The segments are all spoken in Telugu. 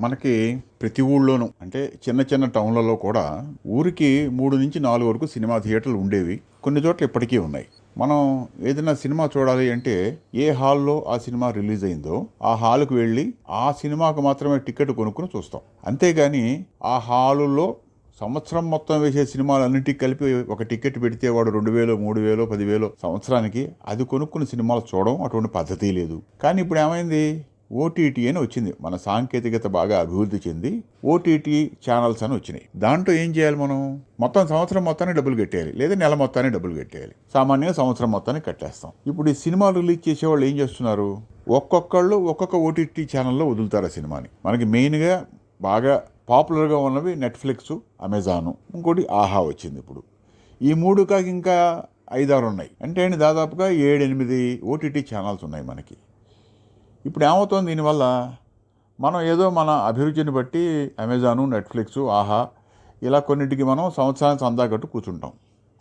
మనకి ప్రతి ఊళ్ళోనూ అంటే చిన్న చిన్న టౌన్లలో కూడా ఊరికి మూడు నుంచి నాలుగు వరకు సినిమా థియేటర్లు ఉండేవి. కొన్ని చోట్ల ఇప్పటికీ ఉన్నాయి. మనం ఏదైనా సినిమా చూడాలి అంటే ఏ హాల్లో ఆ సినిమా రిలీజ్ అయిందో ఆ హాల్కి వెళ్ళి ఆ సినిమాకు మాత్రమే టికెట్ కొనుక్కుని చూస్తాం. అంతేగాని ఆ హాలులో సంవత్సరం మొత్తం వేసే సినిమాలన్నింటికి కలిపి ఒక టికెట్ పెడితే వాడు రెండు వేలు మూడు వేలు పదివేలు సంవత్సరానికి అది కొనుక్కుని సినిమాలు చూడడం అటువంటి పద్ధతి లేదు. కానీ ఇప్పుడు ఏమైంది? ఓటీటీ అని వచ్చింది. మన సాంకేతికత బాగా అభివృద్ధి చెంది ఓటీటీ ఛానల్స్ అని వచ్చినాయి. దాంట్లో ఏం చేయాలి మనం? మొత్తం సంవత్సరం మొత్తాన్ని డబ్బులు కట్టేయాలి. లేదా నెల మొత్తాన్ని డబ్బులు కట్టేయాలి. సామాన్యంగా సంవత్సరం మొత్తాన్ని కట్టేస్తాం. ఇప్పుడు ఈ సినిమాలు రిలీజ్ చేసేవాళ్ళు ఏం చేస్తున్నారు? ఒక్కొక్కళ్ళు ఒక్కొక్క ఓటీటీ ఛానల్లో వదులుతారు ఆ సినిమాని. మనకి మెయిన్గా బాగా పాపులర్గా ఉన్నవి నెట్ఫ్లిక్స్ అమెజాను ఇంకోటి ఆహా వచ్చింది ఇప్పుడు. ఈ మూడు కాక ఇంకా ఐదారు ఉన్నాయి. అంటే దాదాపుగా ఏడెనిమిది ఓటీటీ ఛానల్స్ ఉన్నాయి మనకి. ఇప్పుడు ఏమవుతుంది దీనివల్ల? మనం ఏదో మన అభిరుచిని బట్టి అమెజాను నెట్ఫ్లిక్స్ ఆహా ఇలా కొన్నిటికి మనం సంవత్సరానికి సందాకట్టు కూర్చుంటాం.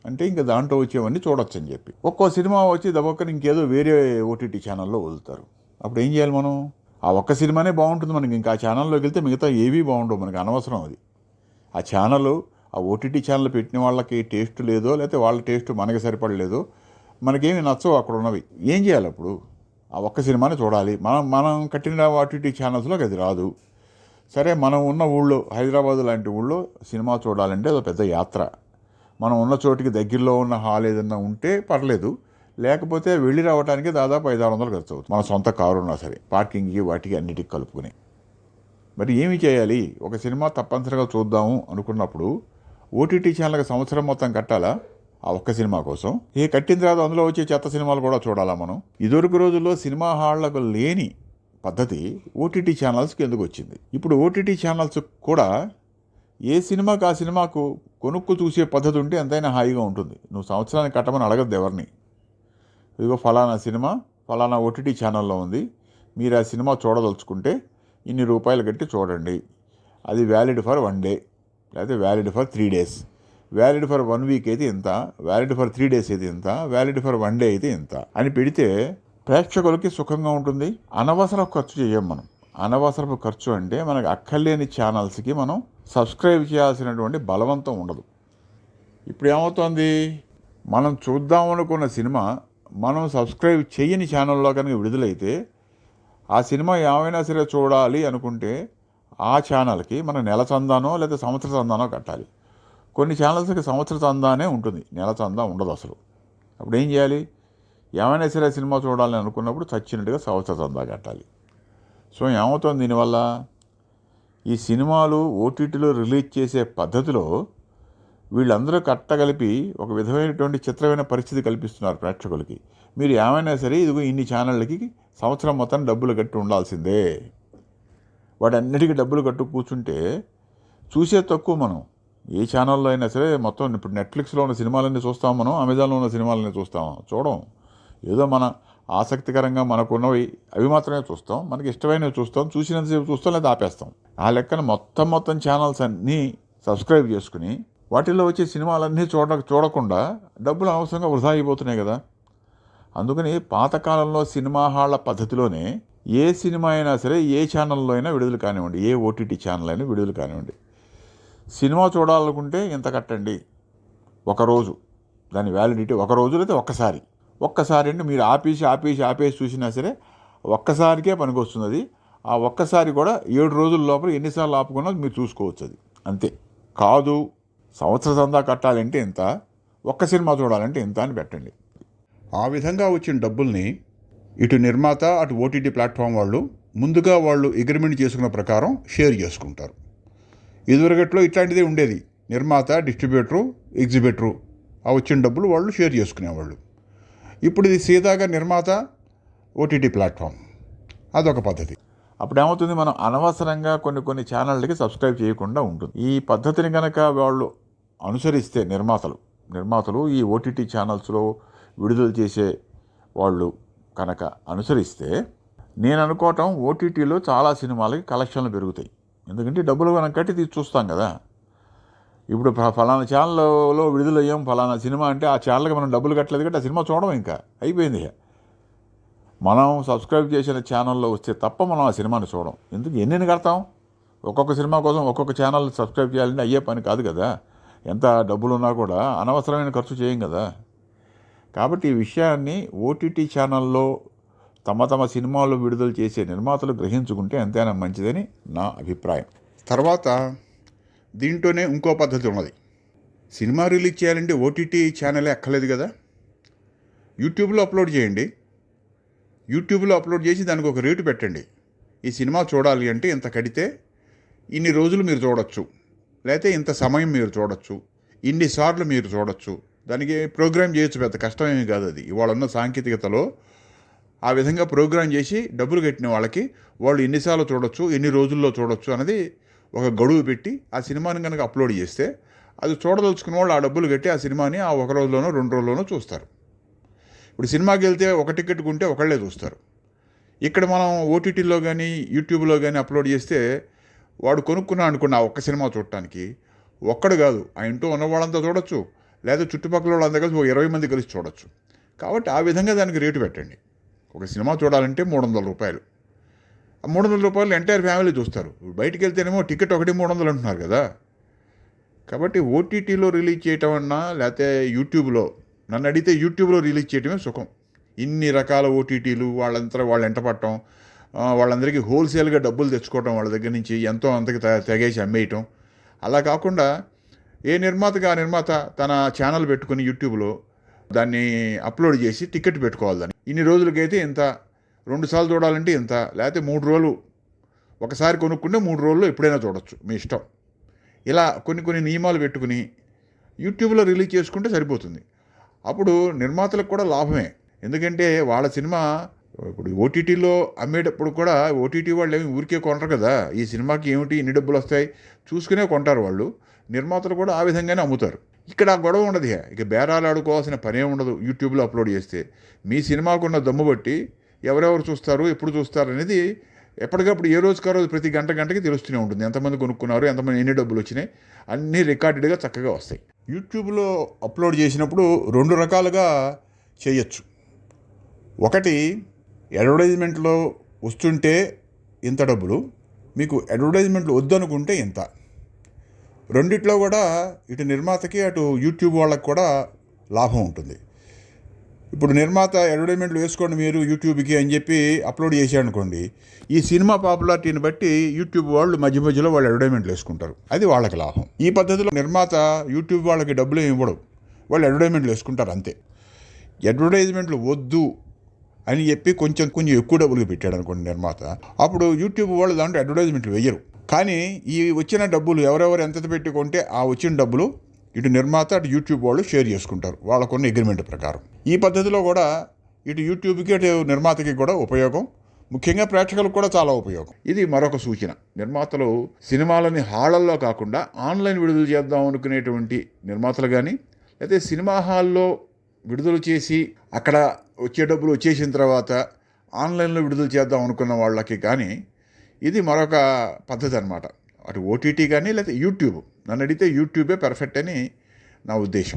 అంటే ఇంకా దాంట్లో వచ్చేవన్నీ చూడొచ్చు అని చెప్పి. ఒక్కో సినిమా వచ్చి దబొక్కని ఇంకేదో వేరే ఓటీటీ ఛానల్లో వదులుతారు. అప్పుడు ఏం చేయాలి మనం? ఆ ఒక్క సినిమానే బాగుంటుంది మనకి. ఇంకా ఆ ఛానల్లోకి వెళ్తే మిగతా ఏవీ బాగుండవు మనకి అనవసరం అది. ఆ ఛానల్ ఆ ఓటీటీ ఛానల్ పెట్టిన వాళ్ళకి టేస్ట్ లేదో లేకపోతే వాళ్ళ టేస్ట్ మనకి సరిపడలేదో మనకేమి నచ్చవు అక్కడ ఉన్నవి ఏం చేయాలి అప్పుడు? ఆ ఒక్క సినిమాని చూడాలి. మనం మనం కట్టిన ఓటీటీ ఛానల్స్లోకి అది రాదు. సరే మనం ఉన్న ఊళ్ళో హైదరాబాద్ లాంటి ఊళ్ళో సినిమా చూడాలంటే అది పెద్ద యాత్ర. మనం ఉన్న చోటికి దగ్గరలో ఉన్న హాల్ ఏదన్నా ఉంటే పర్లేదు. లేకపోతే వెళ్ళి రావడానికి దాదాపు ఐదు ఆరు వందలు ఖర్చు అవుతుంది మన సొంత కారు ఉన్నా సరే పార్కింగ్కి వాటికి అన్నిటికి కలుపుకుని. మరి ఏమి చేయాలి? ఒక సినిమా తప్పనిసరిగా చూద్దాము అనుకున్నప్పుడు ఓటీటీ ఛానల్కి సంవత్సరం మొత్తం కట్టాలా? ఆ ఒక్క సినిమా కోసం. ఏ కట్టిన తర్వాత అందులో వచ్చే చెత్త సినిమాలు కూడా చూడాలా మనం? ఇదివరకు రోజుల్లో సినిమా హాళ్ళకు లేని పద్ధతి ఓటీటీ ఛానల్స్కి ఎందుకు వచ్చింది? ఇప్పుడు ఓటీటీ ఛానల్స్ కూడా ఏ సినిమాకి ఆ సినిమాకు కొనుక్కు చూసే పద్ధతి ఉంటే ఎంతైనా హాయిగా ఉంటుంది. నువ్వు సంవత్సరానికి కట్టమని అడగద్దు ఎవరిని. ఇదిగో ఫలానా సినిమా ఫలానా ఓటీటీ ఛానల్లో ఉంది. మీరు ఆ సినిమా చూడదలుచుకుంటే ఇన్ని రూపాయలు కట్టి చూడండి. అది వ్యాలిడ్ ఫర్ వన్ డే లేకపోతే valid for three days valid for one week అయితే ఇంత వ్యాలిడ్ ఫర్ త్రీ డేస్ అయితే ఇంత వ్యాలిడ్ ఫర్ వన్ డే అయితే ఇంత అని పెడితే ప్రేక్షకులకి సుఖంగా ఉంటుంది. అనవసర ఖర్చు చేయం మనం. అనవసరపు ఖర్చు అంటే మనకు అక్కర్లేని ఛానల్స్కి మనం సబ్స్క్రైబ్ చేయాల్సినటువంటి బలవంతం ఉండదు. ఇప్పుడు ఏమవుతోంది? మనం చూద్దాం అనుకున్న సినిమా మనం సబ్స్క్రైబ్ చేయని ఛానల్లో కనుక విడుదలైతే ఆ సినిమా ఏమైనా సరే చూడాలి అనుకుంటే ఆ ఛానల్కి మన నెల చందానో లేదా సంవత్సర చందానో కట్టాలి. కొన్ని ఛానల్స్కి సంవత్సర చందానే ఉంటుంది. నెల చందా ఉండదు అసలు. అప్పుడు ఏం చేయాలి? ఏమైనా సరే సినిమా చూడాలని అనుకున్నప్పుడు చచ్చినట్టుగా సంవత్సర చందా కట్టాలి. సో ఏమవుతుంది దీనివల్ల? ఈ సినిమాలు ఓటీటీలో రిలీజ్ చేసే పద్ధతిలో వీళ్ళందరూ కట్టగలిపి ఒక విధమైనటువంటి చిత్రమైన పరిస్థితి కల్పిస్తున్నారు ప్రేక్షకులకి. మీరు ఏమైనా సరే ఇదిగో ఇన్ని ఛానళ్ళకి సంవత్సరం మొత్తం డబ్బులు కట్టి ఉండాల్సిందే. వాటన్నిటికీ డబ్బులు కట్టు కూర్చుంటే చూసే తక్కువ మనం. ఏ ఛానల్లో అయినా సరే మొత్తం ఇప్పుడు నెట్ఫ్లిక్స్లో ఉన్న సినిమాలన్నీ చూస్తాం మనం అమెజాన్లో ఉన్న సినిమాలన్నీ చూస్తాం. చూడం. ఏదో మన ఆసక్తికరంగా మనకున్నవి అవి మాత్రమే చూస్తాం. మనకి ఇష్టమైనవి చూస్తాం. చూసినంతసేపు చూస్తాం లేదా ఆపేస్తాం. ఆ లెక్కన మొత్తం మొత్తం ఛానల్స్ అన్నీ సబ్స్క్రైబ్ చేసుకుని వాటిల్లో వచ్చే సినిమాలన్నీ చూడ చూడకుండా డబ్బులు అవసరంగా వృధా అయిపోతున్నాయి కదా. అందుకని పాతకాలంలో సినిమా హాళ్ళ పద్ధతిలోనే ఏ సినిమా అయినా సరే ఏ ఛానల్లో అయినా విడుదల కానివ్వండి ఏ ఓటీటీ ఛానల్ అయినా విడుదల కానివ్వండి. సినిమా చూడాలనుకుంటే ఇంత కట్టండి. ఒకరోజు దాని వ్యాలిడిటీ ఒక రోజు లేదా ఒక్కసారి. ఒక్కసారి అంటే మీరు ఆపేసి ఆపేసి ఆపేసి చూసినా సరే ఒక్కసారికే పనికొస్తుంది అది. ఆ ఒక్కసారి కూడా ఏడు రోజుల లోపల ఎన్నిసార్లు ఆపుకున్నా మీరు చూసుకోవచ్చు అది. అంతే. కాదు సంవత్సర సందా కట్టాలంటే ఇంత ఒక్క సినిమా చూడాలంటే ఇంత అని పెట్టండి. ఆ విధంగా వచ్చిన డబ్బుల్ని ఇటు నిర్మాత అటు ఓటీటీ ప్లాట్ఫామ్ వాళ్ళు ముందుగా వాళ్ళు అగ్రిమెంట్ చేసుకున్న ప్రకారం షేర్ చేసుకుంటారు. ఇదివరకట్లో ఇట్లాంటిదే ఉండేది. నిర్మాత డిస్ట్రిబ్యూటరు ఎగ్జిబిటరు. ఆ వచ్చిన డబ్బులు వాళ్ళు షేర్ చేసుకునేవాళ్ళు. ఇప్పుడు ఇది సీదాగా నిర్మాత ఓటీటీ ప్లాట్ఫామ్. అదొక పద్ధతి. అప్పుడు ఏమవుతుంది మనం అనవసరంగా కొన్ని కొన్ని ఛానళ్ళకి సబ్స్క్రైబ్ చేయకుండా ఉంటుంది. ఈ పద్ధతిని కనుక వాళ్ళు అనుసరిస్తే నిర్మాతలు నిర్మాతలు ఈ ఓటీటీ ఛానల్స్లో విడుదల చేసే వాళ్ళు కనుక అనుసరిస్తే నేను అనుకోవటం ఓటీటీలో చాలా సినిమాలకి కలెక్షన్లు పెరుగుతాయి. ఎందుకంటే డబ్బులు మనం కట్టి తీసి చూస్తాం కదా. ఇప్పుడు ఫలానా ఛానల్లో విడుదలయ్యాం ఫలానా సినిమా అంటే ఆ ఛానల్కి మనం డబ్బులు కట్టలేదు కాబట్టి ఆ సినిమా చూడడం ఇంకా అయిపోయింది మనం సబ్స్క్రైబ్ చేసిన ఛానల్లో వస్తే తప్ప మనం ఆ సినిమాని చూడం. ఎందుకు ఎన్నిని కడతాం? ఒక్కొక్క సినిమా కోసం ఒక్కొక్క ఛానల్ సబ్స్క్రైబ్ చేయాలంటే అయ్యే పని కాదు కదా. ఎంత డబ్బులు ఉన్నా కూడా అనవసరమైన ఖర్చు చేయం కదా. కాబట్టి ఈ విషయాన్ని ఓటీటీ ఛానల్లో తమ తమ సినిమాలు విడుదల చేసే నిర్మాతలు గ్రహించుకుంటే ఎంతైనా మంచిదని నా అభిప్రాయం. తర్వాత దీంట్లోనే ఇంకో పద్ధతి ఉన్నది. సినిమా రిలీజ్ చేయాలంటే ఓటీటీ ఛానలే అక్కర్లేదు కదా. యూట్యూబ్లో అప్లోడ్ చేయండి. యూట్యూబ్లో అప్లోడ్ చేసి దానికి ఒక రేటు పెట్టండి. ఈ సినిమా చూడాలి అంటే ఇంత కడితే ఇన్ని రోజులు మీరు చూడొచ్చు. లేకపోతే ఇంత సమయం మీరు చూడొచ్చు. ఇన్నిసార్లు మీరు చూడొచ్చు. దానికి ప్రోగ్రామ్ చేయొచ్చు పెద్ద కష్టమేమి కాదు అది. ఇవాళ ఉన్న సాంకేతికతలో ఆ విధంగా ప్రోగ్రామ్ చేసి డబ్బులు కట్టిన వాళ్ళకి వాళ్ళు ఎన్నిసార్లు చూడొచ్చు ఎన్ని రోజుల్లో చూడొచ్చు అనేది ఒక గడువు పెట్టి ఆ సినిమాని కనుక అప్లోడ్ చేస్తే అది చూడదలుచుకున్న వాళ్ళు ఆ డబ్బులు కట్టి ఆ సినిమాని ఆ ఒక రోజులోనో రెండు రోజుల్లోనో చూస్తారు. ఇప్పుడు సినిమాకి వెళ్తే ఒక టికెట్ కొంటే ఒకళ్ళే చూస్తారు. ఇక్కడ మనం ఓటీటీలో కానీ యూట్యూబ్లో కానీ అప్లోడ్ చేస్తే వాడు కొనుక్కున్నా అనుకున్న ఆ ఒక్క సినిమా చూడటానికి ఒక్కడు కాదు ఆ ఇంట్లో ఉన్న వాళ్ళంతా చూడొచ్చు లేదా చుట్టుపక్కల వాళ్ళంతా కలిసి ఒక ఇరవై మంది కలిసి చూడొచ్చు. కాబట్టి ఆ విధంగా దానికి రేటు పెట్టండి. ఒక సినిమా చూడాలంటే మూడు వందల రూపాయలు. ఆ మూడు వందల రూపాయలు ఎంటైర్ ఫ్యామిలీ చూస్తారు. బయటికి వెళ్తేనేమో టికెట్ ఒకటి మూడు వందలు అంటున్నారు కదా. కాబట్టి ఓటీటీలో రిలీజ్ చేయటం అన్నా లేకపోతే యూట్యూబ్లో నన్ను అడిగితే యూట్యూబ్లో రిలీజ్ చేయటమే సుఖం. ఇన్ని రకాల ఓటీటీలు వాళ్ళంతా వాళ్ళు ఎంట పట్టడం వాళ్ళందరికీ హోల్సేల్గా డబ్బులు తెచ్చుకోవటం వాళ్ళ దగ్గర నుంచి ఎంతో అంతకి తెగేసి అమ్మేయటం. అలా కాకుండా ఏ నిర్మాతగా ఆ నిర్మాత తన ఛానల్ పెట్టుకుని యూట్యూబ్లో దాన్ని అప్లోడ్ చేసి టికెట్ పెట్టుకోవాలి దాన్ని. ఇన్ని రోజులకైతే ఇంత రెండు సార్లు చూడాలంటే ఇంత లేకపోతే మూడు రోజులు ఒకసారి కొనుక్కుంటే మూడు రోజుల్లో ఎప్పుడైనా చూడొచ్చు మీ ఇష్టం. ఇలా కొన్ని కొన్ని నియమాలు పెట్టుకుని యూట్యూబ్లో రిలీజ్ చేసుకుంటే సరిపోతుంది. అప్పుడు నిర్మాతలకు కూడా లాభమే. ఎందుకంటే వాళ్ళ సినిమా ఇప్పుడు ఓటీటీలో అమ్మేటప్పుడు కూడా ఓటీటీ వాళ్ళు ఏమి ఊరికే కొనరు కదా. ఈ సినిమాకి ఏమిటి ఎన్ని డబ్బులు వస్తాయి చూసుకునే కొంటారు వాళ్ళు. నిర్మాతలు కూడా ఆ విధంగానే అమ్ముతారు. ఇక్కడ ఆ గొడవ ఉండదు ఇక. ఇక బేరాలు ఆడుకోవాల్సిన పనే ఉండదు యూట్యూబ్లో అప్లోడ్ చేస్తే. మీ సినిమాకున్న దమ్ము బట్టి ఎవరెవరు చూస్తారు ఎప్పుడు చూస్తారు అనేది ఎప్పటికప్పుడు ఏ రోజుకా రోజు ప్రతి గంట గంటకి తెలుస్తూనే ఉంటుంది. ఎంతమంది కొనుక్కున్నారు ఎంతమంది ఎన్ని డబ్బులు వచ్చినాయి అన్నీ రికార్డెడ్గా చక్కగా వస్తాయి. యూట్యూబ్లో అప్లోడ్ చేసినప్పుడు రెండు రకాలుగా చేయొచ్చు. ఒకటి అడ్వర్టైజ్మెంట్లో వస్తుంటే ఇంత డబ్బులు మీకు అడ్వర్టైజ్మెంట్లు వద్దనుకుంటే ఇంత. రెండిట్లో కూడా ఇటు నిర్మాతకి అటు యూట్యూబ్ వాళ్ళకి కూడా లాభం ఉంటుంది. ఇప్పుడు నిర్మాత అడ్వర్టైజ్మెంట్లు వేసుకోండి మీరు యూట్యూబ్కి అని చెప్పి అప్లోడ్ చేశారనుకోండి ఈ సినిమా పాపులారిటీని బట్టి యూట్యూబ్ వాళ్ళు మధ్య మధ్యలో వాళ్ళు అడ్వర్టైజ్మెంట్లు వేసుకుంటారు. అది వాళ్ళకి లాభం. ఈ పద్ధతిలో నిర్మాత యూట్యూబ్ వాళ్ళకి డబ్బులు ఏమి ఇవ్వడం వాళ్ళు అడ్వర్టైజ్మెంట్లు వేసుకుంటారు అంతే. అడ్వర్టైజ్మెంట్లు వద్దు అని చెప్పి కొంచెం కొంచెం ఎక్కువ డబ్బులు పెట్టాడు అనుకోండి నిర్మాత అప్పుడు యూట్యూబ్ వాళ్ళు దాంట్లో అడ్వర్టైజ్మెంట్లు వేయరు. కానీ ఈ వచ్చిన డబ్బులు ఎవరెవరు ఎంత పెట్టుకుంటే ఆ వచ్చిన డబ్బులు ఇటు నిర్మాత అటు యూట్యూబ్ వాళ్ళు షేర్ చేసుకుంటారు. వాళ్ళకున్న అగ్రిమెంట్ ప్రకారం. ఈ పద్ధతిలో కూడా ఇటు యూట్యూబ్కి అటు నిర్మాతకి కూడా ఉపయోగం. ముఖ్యంగా ప్రేక్షకులకు కూడా చాలా ఉపయోగం. ఇది మరొక సూచన. నిర్మాతలు సినిమాలని హాళ్ళల్లో కాకుండా ఆన్లైన్ విడుదల చేద్దాం అనుకునేటువంటి నిర్మాతలు కానీ అయితే సినిమా హాల్లో విడుదల చేసి అక్కడ వచ్చే డబ్బులు వచ్చేసిన తర్వాత ఆన్లైన్లో విడుదల చేద్దాం అనుకున్న వాళ్ళకి కానీ ఇది మరొక పద్ధతి అనమాట అటు ఓటీటీ కానీ లేకపోతే యూట్యూబ్. నన్ను అడిగితే యూట్యూబే పర్ఫెక్ట్ అని నా ఉద్దేశం.